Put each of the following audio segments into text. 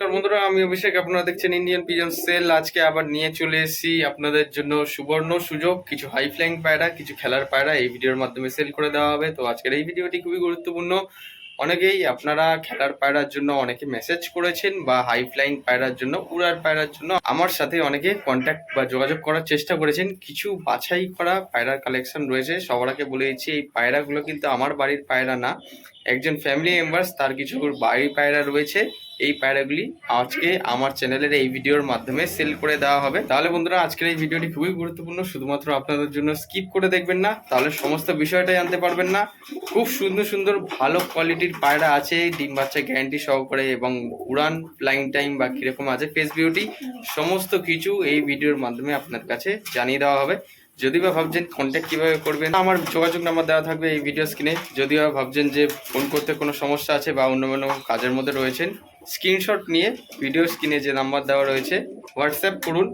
নমস্কার বন্ধুরা, আমি অভিষেক। আপনারা দেখছেন ইন্ডিয়ান পিজন সেল আজকে আবার নিয়ে চলে এসেছি আপনাদের জন্য সুবর্ণ সুযোগ, কিছু হাই ফ্লাইং পায়রা, কিছু খেলার পায়রা এই ভিডিওর মাধ্যমে সেল করে দেওয়া হবে। তো আজকের এই ভিডিওটি খুবই গুরুত্বপূর্ণ। অনেকেই আপনারা খেলার পায়রার জন্য অনেকে মেসেজ করেছেন বা হাই ফ্লাইং পায়রার জন্য, উড়ার পায়রার জন্য। আমার সাথে অনেকে কন্ট্যাক্ট বা যোগাযোগ করার চেষ্টা করেছেন। কিছু বাছাই করা পায়রার কালেকশন রয়েছে। সবার আগে বলে দিচ্ছি, এই পায়রাগুলো কিন্তু আমার বাড়ির পায়রা না। একজন ফ্যামিলি মেম্বার্স তার কিছু বাড়ির পায়রা রয়েছে। এই পায়রাগুলি আজকে আমার চ্যানেলের এই ভিডিওর মাধ্যমে সেল করে দেওয়া হবে। তাহলে বন্ধুরা, আজকের এই ভিডিওটি খুবই গুরুত্বপূর্ণ। শুধুমাত্র আপনাদের জন্য স্কিপ করে দেখবেন না, তাহলে সমস্ত বিষয়টাই জানতে পারবেন না। খুব সুন্দর সুন্দর, ভালো কোয়ালিটির পায়রা আছে, ডিম বাচ্চা গ্যারান্টি সহকারে এবং উড়ান ফ্লাইং টাইম বা কীরকম আছে ফেস বিউটি সমস্ত কিছু এই ভিডিওর মাধ্যমে আপনার কাছে জানিয়ে দেওয়া হবে। যদি বা ভাবছেন কন্ট্যাক্ট কীভাবে করবেন, আমার যোগাযোগ নাম্বার দেওয়া থাকবে এই ভিডিও স্ক্রিনে যদি বা ভাবছেন যে ফোন করতে কোনো সমস্যা আছে বা অন্য কোনো কাজের মধ্যে রয়েছেন স্ক্রিনশট নিয়ে ভিডিও স্ক্রিনে যে নাম্বার দেওয়া রয়েছে হোয়াটসঅ্যাপ করুন।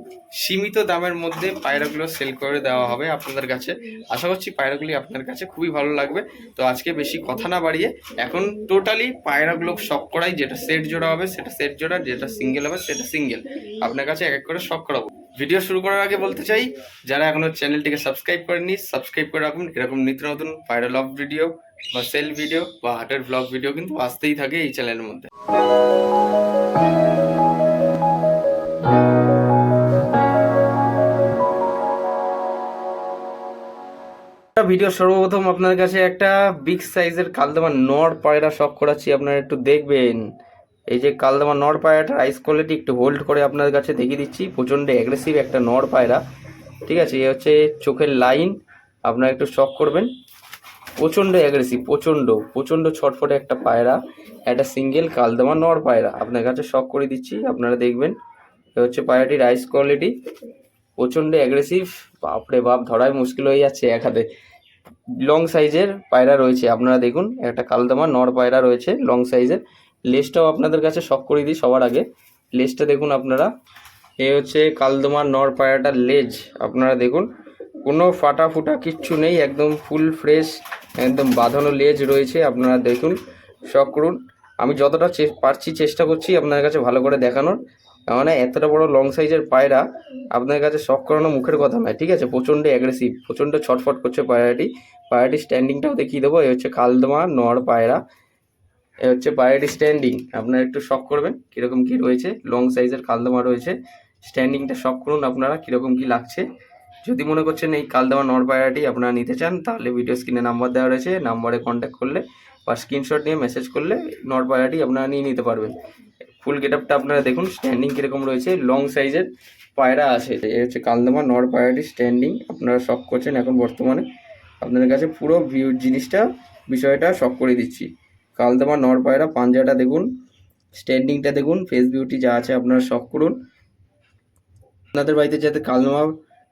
সীমিত দামের মধ্যে পায়রাগুলো সেল করে দেওয়া হবে আপনাদের কাছে। আশা করছি পায়রাগুলি আপনার কাছে খুবই ভালো লাগবে। তো আজকে বেশি কথা না বাড়িয়ে, এখন টোটালি পায়রাগুলো সব করাই, যেটা সেট জোড়া হবে সেটা সেট জোড়া, যেটা সিঙ্গেল হবে সেটা সিঙ্গেল আপনার কাছে এক এক করে সব করাবো। ভিডিও শুরু করার আগে বলতে চাই, যারা এখনও চ্যানেলটিকে সাবস্ক্রাইব করেননি, সাবস্ক্রাইব করে রাখুন। এরকম নিত্য নতুন পায়রা লভ ভিডিও বা সেল ভিডিও বা হার্টের ব্লগ ভিডিও কিন্তু আসতেই থাকে এই চ্যানেলের মধ্যে। ভিডিও সর্বপ্রথম আপনার কাছে একটা বিগ সাইজের কালদামা নর পায়রা শখ করাচ্ছি, আপনারা একটু দেখবেন। এই যে কালদামা নর পায়রাটার আইস কোয়ালিটি একটু হোল্ড করে আপনার কাছে দেখিয়ে দিচ্ছি। প্রচণ্ড অ্যাগ্রেসিভ একটা নর পায়রা। ঠিক আছে, এ হচ্ছে চোখের লাইন আপনারা একটু শখ করবেন। প্রচণ্ড অ্যাগ্রেসিভ প্রচণ্ড প্রচণ্ড ছটফটে একটা পায়রা। একটা সিঙ্গেল কালদামা নর পায়রা। আপনার কাছে শখ করে দিচ্ছি, আপনারা দেখবেন। এ হচ্ছে পায়রাটির আইস কোয়ালিটি প্রচণ্ড অ্যাগ্রেসিভ বাপরে বাপ, ধরাই মুশকিল হয়ে যাচ্ছে এক হাতে। লং সাইজের পায়রা রয়েছে। আপনারা দেখুন, একটা কালদামা নর পায়রা রয়েছে লং সাইজের লেজটাও আপনাদের কাছে শখ করে দিই সবার আগে। লেজটা দেখুন আপনারা। এ হচ্ছে কালদমা নর পায়রাটার লেজ। আপনারা দেখুন, কোনো ফাটা ফুটা কিচ্ছু নেই, একদম ফুল ফ্রেশ একদম বাঁধানো লেজ রয়েছে, আপনারা দেখুন শখ করুন। আমি যতটা পারছি চেষ্টা করছি আপনার কাছে ভালো করে দেখানোর। মানে এতটা বড় লং সাইজের পায়রা আপনার কাছে শখ করানো মুখের কথা নয়, ঠিক আছে? প্রচণ্ড অ্যাগ্রেসিভ প্রচণ্ড ছটফট করছে পায়রাটি। পায়রাটির স্ট্যান্ডিংটাও দেখিয়ে দেবো। এই হচ্ছে কালদমা নর পায়রা। এ হচ্ছে পায়রাটি স্ট্যান্ডিং আপনারা একটু শখ করবেন, কীরকম কী রয়েছে লং সাইজের কালদমা রয়েছে। স্ট্যান্ডিংটা শখ করুন আপনারা, কীরকম কী লাগছে। যদি মনে করছেন এই কালদমা নর পায়রাটি আপনারা নিতে চান, তাহলে ভিডিও স্ক্রিনে নাম্বার দেওয়া রয়েছে নাম্বারে কন্ট্যাক্ট করলে বা স্ক্রিনশট নিয়ে মেসেজ করলে নর পায়রাটি আপনারা নিয়ে নিতে পারবেন। ফুল গেট আপটা আপনারা দেখুন স্ট্যান্ডিং কীরকম রয়েছে লং সাইজের পায়রা আছে। এই হচ্ছে কালদমা নর পায়রাটি স্ট্যান্ডিং আপনারা শখ করছেন এখন বর্তমানে। আপনাদের কাছে পুরো ভিউ জিনিসটা, বিষয়টা শখ করে দিচ্ছি। কালদমা নর পায়রা, পাঞ্জাটা দেখুন স্ট্যান্ডিংটা দেখুন ফেস বিউটি যা আছে আপনারা শখ করুন। আপনাদের বাড়িতে যাতে কালদমা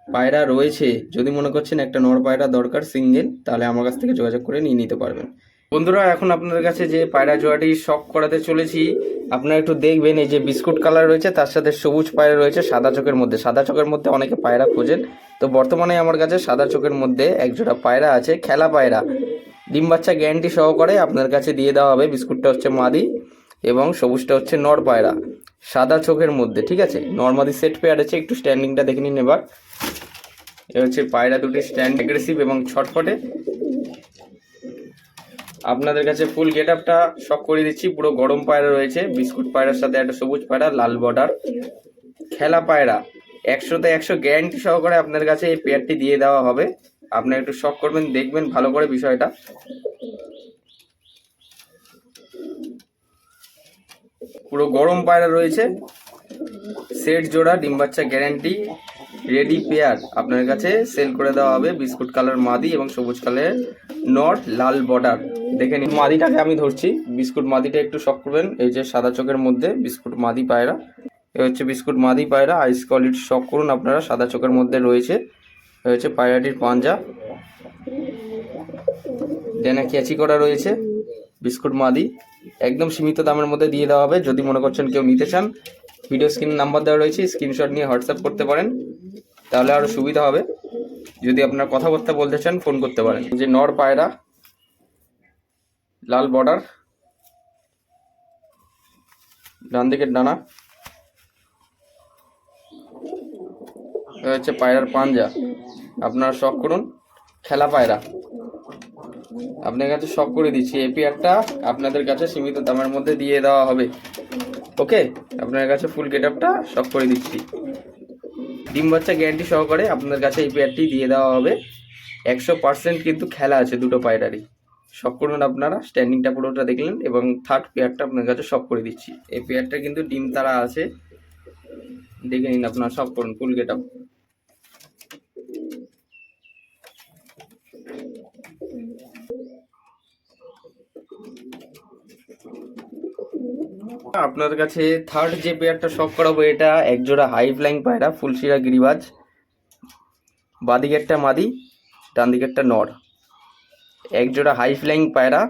পায়রা রয়েছে, যদি মনে করছেন একটা নর পায়রা দরকার সিঙ্গেল তাহলে আমার কাছ থেকে যোগাযোগ করে নিয়ে নিতে পারবেন। বন্ধুরা, এখন আপনাদের কাছে যে পায়রা জোড়াটি শখ করাতে চলেছি, আপনারা একটু দেখবেন, এই যে বিস্কুট কালার রয়েছে, তার সাথে সবুজ পায়রা রয়েছে, সাদা চোখের মধ্যে। সাদা চোখের মধ্যে অনেকে পায়রা খোঁজেন। তো বর্তমানে আমার কাছে সাদা চোখের মধ্যে একজোড়া পায়রা আছে, খেলা পায়রা। ডিম বাচ্চা গ্যারান্টি সহকারে আপনার কাছে দিয়ে দেওয়া হবে। বিস্কুটটা হচ্ছে মাদি এবং সবুজটা হচ্ছে নর পায়রা, সাদা চোখের মধ্যে, ঠিক আছে? নর্মাদি সেট পেয়ার আছে, একটু স্ট্যান্ডিংটা দেখে নিন এবার। এ হচ্ছে পায়রা দুটি স্ট্যান্ড অ্যাগ্রেসিভ এবং ছটফটে। আপনাদের কাছে ফুল গেট আপটা শখ করে দিচ্ছি, পুরো গরম পায়রা রয়েছে। বিস্কুট পায়রার সাথে একটা সবুজ পায়রা, লাল বর্ডার খেলা পায়রা, একশোতে একশো গ্যারান্টি সহকারে আপনার কাছে এই পেয়ারটি দিয়ে দেওয়া হবে। আপনারা একটু শখ করবেন, দেখবেন ভালো করে বিষয়টা। পুরো গরম পায়রা রয়েছে। সেট জোড়া, ডিম বাচ্চা গ্যারান্টি রেডি পেয়ার আপনার কাছে সেল করে দেওয়া হবে। বিস্কুট কালার মাদি এবং সবুজ কালারের নট লাল বর্ডার দেখে নিন। মাদিটাকে আমি ধরছি। বিস্কুট মাদিটা একটু শখ করবেন। এই যে সাদা চোখের মধ্যে বিস্কুট মাদি পায়রা। এ হচ্ছে বিস্কুট মাদি পায়রা। আইস কোয়ালিটি শখ করুন আপনারা, সাদা চোখের মধ্যে রয়েছে। হচ্ছে পায়রাটির পাঞ্জা। ডেনা ক্যাচি করা রয়েছে, বিস্কুট মাদি। একদম সীমিত দামের মধ্যে দিয়ে দেওয়া হবে, যদি মনে করছেন কেউ নিতে চান। ভিডিও স্ক্রিন নাম্বার দেওয়া রয়েছে, স্ক্রিনশট নিয়ে হোয়াটসঅ্যাপ করতে পারেন, তাহলে আরও সুবিধা হবে। যদি আপনার কথাবার্তা বলতে চান, ফোন করতে পারেন। যে নর পায়রা, লাল বর্ডার, ডান দিকের ডানা। হচ্ছে পায়রার পাঞ্জা। আপনারা শখ করুন। খেলা পায়রা। আপনার কাছে শখ করে দিচ্ছি। এই পেয়ারটা আপনাদের কাছে সীমিত দামের মধ্যে দিয়ে দেওয়া হবে। ওকে আপনার কাছে ফুল গেট আপটা শখ করে দিচ্ছি। ডিম বাচ্চা গ্যারান্টি সহকারে আপনার কাছে এই পেয়ারটি দিয়ে দেওয়া হবে। একশো পার্সেন্ট কিন্তু খেলা আছে দুটো পায়রারই। সব করুন আপনারা। স্ট্যান্ডিংটা পুরোটা দেখলেন এবং থার্ড পেয়ারটা আপনার কাছে সব করে দিচ্ছি। এই পেয়ারটা কিন্তু ডিম তারা আছে। দেখে নিন আপনারা সব করুন ফুল গেট আপ আপনার কাছে থার্ড যে পেয়ারটা শখ করাবো, এটা একজোড়া হাই ফ্লাইং পায়রা, ফুলশিরা গিরিবাজ। বাদিকেরটা মাদি ডান দিকেরটা নর। একজোড়া হাই ফ্লাইং পায়রা,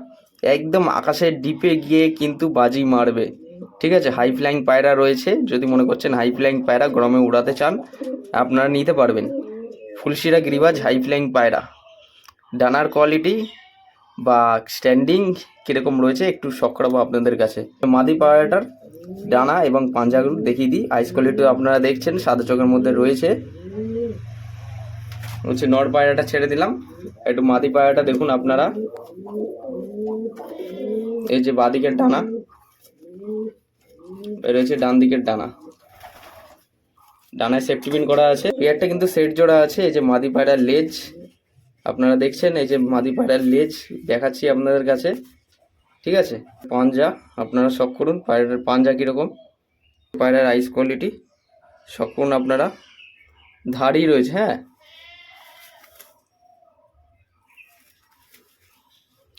একদম আকাশের ডিপে গিয়ে কিন্তু বাজি মারবে। ঠিক আছে হাই ফ্লাইং পায়রা রয়েছে, যদি মনে করছেন হাই ফ্লাইং পায়রা গরমে উড়াতে চান, আপনারা নিতে পারবেন। ফুলশিরা গিরিবাজ হাই ফ্লাইং পায়রা। ডানার কোয়ালিটি বা স্ট্যান্ডিং কীরকম রয়েছে একটু শখ করাবো আপনাদের কাছে। মাদি পায়রাটার ডানা এবং পাঞ্জাগুলো দেখিয়ে দিই। আইস কোয়ালিটি আপনারা দেখছেন, সাদা চোখের মধ্যে রয়েছে। হচ্ছে নর পায়রাটা ছেড়ে দিলাম। একটু মাদি পায়রাটা দেখুন আপনারা। এই যে বাদিকের ডানা। রয়েছে ডান দিকের ডানা। ডানায় সেফটি পিন করা আছে। পেয়ারটা কিন্তু সেট জোড়া আছে। এই যে মাদি পায়রার লেজ আপনারা দেখছেন, এই যে মাদি পায়রার লেজ দেখাচ্ছি আপনাদের কাছে। ঠিক আছে? পাঞ্জা, আপনারা শখ করুন। পায়রার পাঞ্জা কীরকম? পায়রার আইস কোয়ালিটি শখ করুন আপনারা। ধাড়ি রয়েছে হ্যাঁ?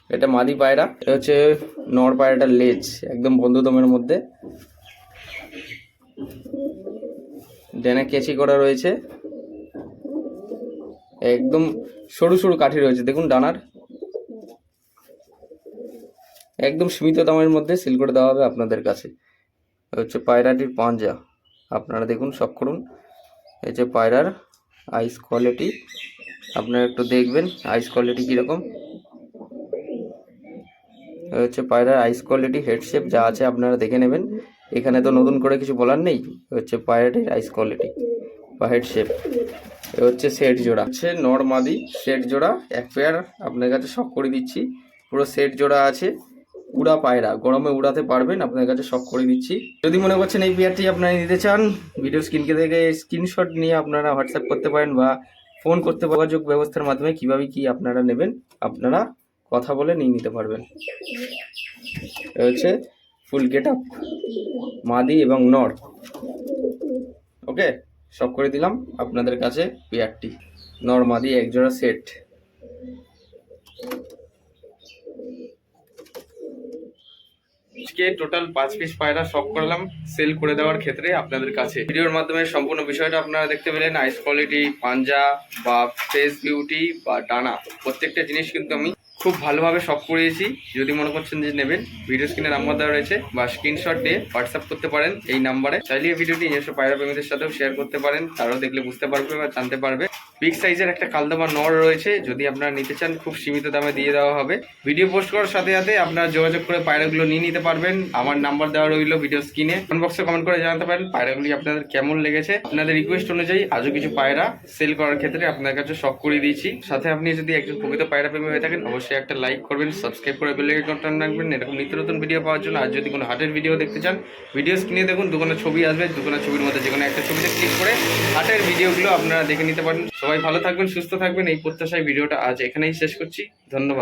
এটা মাদি পায়রা, এটা হচ্ছে নর পায়রাটার লেজ, একদম বন্ধুদমের মধ্যে। ডেনা কেচি করা রয়েছে। একদম সরু সরু কাঠি রয়েছে। দেখুন ডানার। একদম সীমিত দামের মধ্যে সিল করে দেওয়া হবে আপনাদের কাছে। হচ্ছে পায়রাটির পাঞ্জা। আপনারা দেখুন সব করুন। এই যে পায়রার আইস কোয়ালিটি আপনারা একটু দেখবেন আইস কোয়ালিটি কীরকম। হচ্ছে পায়রার আইস কোয়ালিটি হেডশেপ যা আছে আপনারা দেখে নেবেন। এখানে তো নতুন করে কিছু বলার নেই। হচ্ছে পায়রাটির আইস কোয়ালিটি বা হেডশেপ এ হচ্ছে সেট জোড়া। হচ্ছে নর্মাদি সেট জোড়া। এক পেয়ার আপনার কাছে শখ করে দিচ্ছি। পুরো সেট জোড়া আছে। উড়া পায়রা, গরমে উড়াতে পারবেন আপনার কাছে শখ করে দিচ্ছি। যদি মনে করছেন এই পেয়ারটি আপনারা নিতে চান ভিডিও স্ক্রিনকে থেকে স্ক্রিনশট নিয়ে আপনারা হোয়াটসঅ্যাপ করতে পারেন বা ফোন করতে যোগাযোগ ব্যবস্থার মাধ্যমে কীভাবে কি আপনারা নেবেন, আপনারা কথা বলে নিয়ে নিতে পারবেন। হচ্ছে ফুল গেট আপ মাদি এবং নর। ওকে সব করে দিলাম আপনাদের কাছে পেয়ারটি নর, মাদি, একজোড়া সেট আজকে টোটাল পাঁচ পিস পায়রা শখ করলাম সেল করে দেওয়ার ক্ষেত্রে আপনাদের কাছে। ভিডিওর মাধ্যমে সম্পূর্ণ বিষয়টা আপনারা দেখতে পেলেন আইস কোয়ালিটি পাঞ্জা বা ফেস বিউটি বা ডানা, প্রত্যেকটা জিনিস কিন্তু আমি খুব ভালোভাবে শখ করিয়েছি। যদি মনে করছেন যে নেবেন ভিডিও স্ক্রিনে নাম্বার দেওয়া রয়েছে বা স্ক্রিনশট দিয়ে হোয়াটসঅ্যাপ করতে পারেন এই নাম্বারে চাইলে ভিডিওটি নিজস্ব পায়রা প্রেমীদের সাথেও শেয়ার করতে পারেন, তারাও দেখলে বুঝতে পারবে বা জানতে পারবে। বিগ সাইজের একটা কালদমা নর রয়েছে, যদি আপনারা নিতে চান, খুব সীমিত দামে দিয়ে দেওয়া হবে। ভিডিও পোস্ট করার সাথে সাথে আপনারা যোগাযোগ করে পায়রাগুলো নিয়ে নিতে পারবেন। আমার নাম্বার দেওয়া রইল ভিডিও স্ক্রিনে কমেন্ট বক্সে কমেন্ট করে জানাতে পারেন পায়রাগুলি আপনাদের কেমন লেগেছে। আপনাদের রিকোয়েস্ট অনুযায়ী আজও কিছু পায়রা সেল করার ক্ষেত্রে আপনার কাছে শখ করে দিয়েছি। সাথে আপনি যদি একজন প্রকৃত পায়রা প্রেমী হয়ে থাকেন, অবশ্যই একটা লাইক করবেন সাবস্ক্রাইব করে বেল আইকনটা রাখবেন। এরকম নিত্য নতুন ভিডিও পাওয়ার জন্য আর যদি কোনো হাটের ভিডিও দেখতে চান ভিডিও স্ক্রিনে দেখুন দোকানের ছবি আসবে। দোকানের ছবির মধ্যে যে কোনো একটা ছবিতে ক্লিক করে হাটের ভিডিওগুলো আপনারা দেখে নিতে পারেন। সবাই ভালো থাকবেন সুস্থ থাকবেন। এই প্রত্যাশায় ভিডিওটা আজ এখানেই শেষ করছি। ধন্যবাদ।